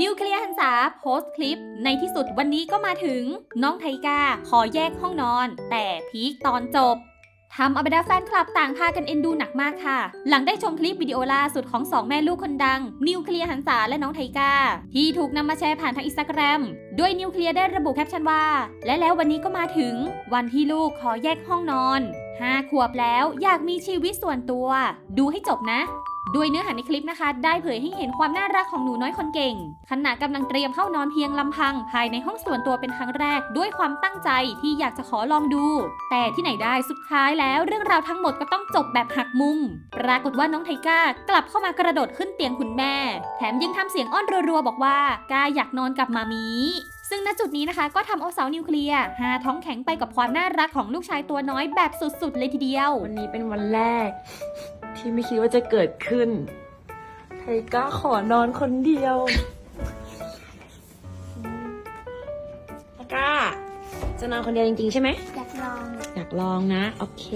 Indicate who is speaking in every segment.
Speaker 1: นิวเคลียร์หันษาโพสต์คลิป ในที่สุดวันนี้ก็มาถึง น้องไทกาขอแยกห้องนอน แต่พีคตอนจบทำเอาบรรดาแฟนคลับต่างพากันเอ็นดูหนักมากค่ะ หลังได้ชมคลิปวิดีโอล่าสุดของสองแม่ลูกคนดัง นิวเคลียร์หันษาและน้องไทกาที่ถูกนำมาแชร์ผ่านทางอินสตาแกรมโดยนิวเคลียร์ได้ระบุแคปชั่นว่า และแล้ววันนี้ก็มาถึง วันที่ลูกขอแยกห้องนอนห้าขวบแล้วอยากมีชีวิตส่วนตัว ดูให้จบนะ ด้วยเนื้อหาในคลิปนะคะ ได้เผยให้เห็นความน่ารักของหนูน้อยคนเก่ง ขณะกำลังเตรียมเข้านอนเพียงลำพัง ภายในห้องส่วนตัวเป็นครั้งแรก ด้วยความตั้งใจที่อยากจะขอลองดู แต่ที่ไหนได้สุดท้ายแล้ว เรื่องราวทั้งหมดก็ต้องจบแบบหักมุม ปรากฏว่าน้องไทก้ากลับเข้ามากระโดดขึ้นเตียงคุณแม่ แถมยังทำเสียงอ้อนรัวๆบอกว่ากาอยากนอนกับมามีซึ่งณจุดนี้นะคะก็ทำเอาสาวนิวเคลียร์หาท้องแข็งไปกับความน่ารักของลูกชายตัวน้อยแบบสุดๆเลยทีเดียว
Speaker 2: วันนี้เป็นวันแรก ที่ไม่คิดว่าจะเกิดขึ้นไทก้าขอนอนคนเดียวไทก้าจะนอนคนเดียวจริงๆใช่ไหม
Speaker 3: อยากลอง
Speaker 2: อยากลองนะ โอเค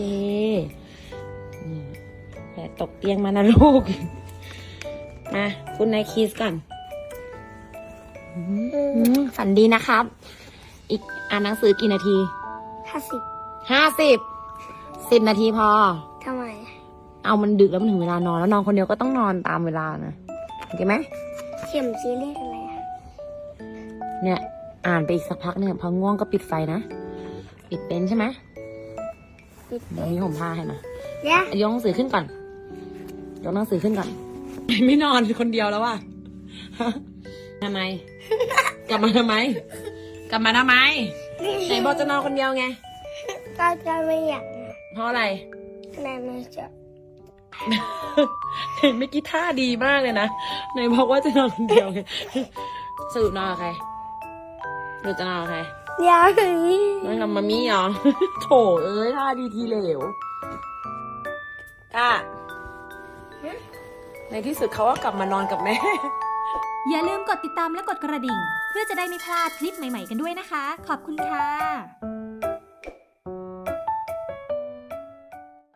Speaker 2: นี่แต่ตกเตียงมานะลูก มาคุณนายคีสก่อนอืมฝันดีนะครับ อีกอ่านหนังสือกี่นาที
Speaker 3: ห้าสิบ
Speaker 2: ห้าสิบ สิบนาทีพอ
Speaker 3: ทำไม
Speaker 2: เอามันดึกแล้วมันถึงเวลานอนแล้วนอนคนเดียวก็ต้องนอนตามเวลานะโอเคไหม
Speaker 3: เข็มซีเรียสอะไรอะ
Speaker 2: เนี่ยอ่านไปอีกสักพักเนี่ยพอง่วงก็ปิดไฟนะปิดเป็นใช่ไหม
Speaker 3: ปิด
Speaker 2: เดี๋ยวนี้ผมพาให้มา
Speaker 3: เดี๋ยวย
Speaker 2: กหนังสือขึ้นก่อนยกหนังสือขึ้นก่อน ไม่นอนคนเดียวแล้วว่ะฮะทำไม กลับมาทำไม กลับมาทำไมไหนบอกจะนอนคนเดียวไง
Speaker 3: ก็จะไม่อยากนะ
Speaker 2: เพราะอะไร
Speaker 3: แม่ไม่จะ
Speaker 2: เห็นเมื่อกี้ท่าดีมากเลยนะไหนบอกว่าจะนอนคนเดียวไงสรุปนอนกับใครหรือจะนอนกับใคร
Speaker 3: อยากหนี
Speaker 2: นอนกับมามี่เหรอโถเอ้ยท่าดีทีเหลวก้าในที่สุดเขาก็กลับมานอนกับแม่
Speaker 1: อย่าลืมกดติดตามและกดกระดิ่ง เพื่อจะได้ไม่พลาดคลิปใหม่ๆกันด้วยนะคะ ขอบคุณค่ะ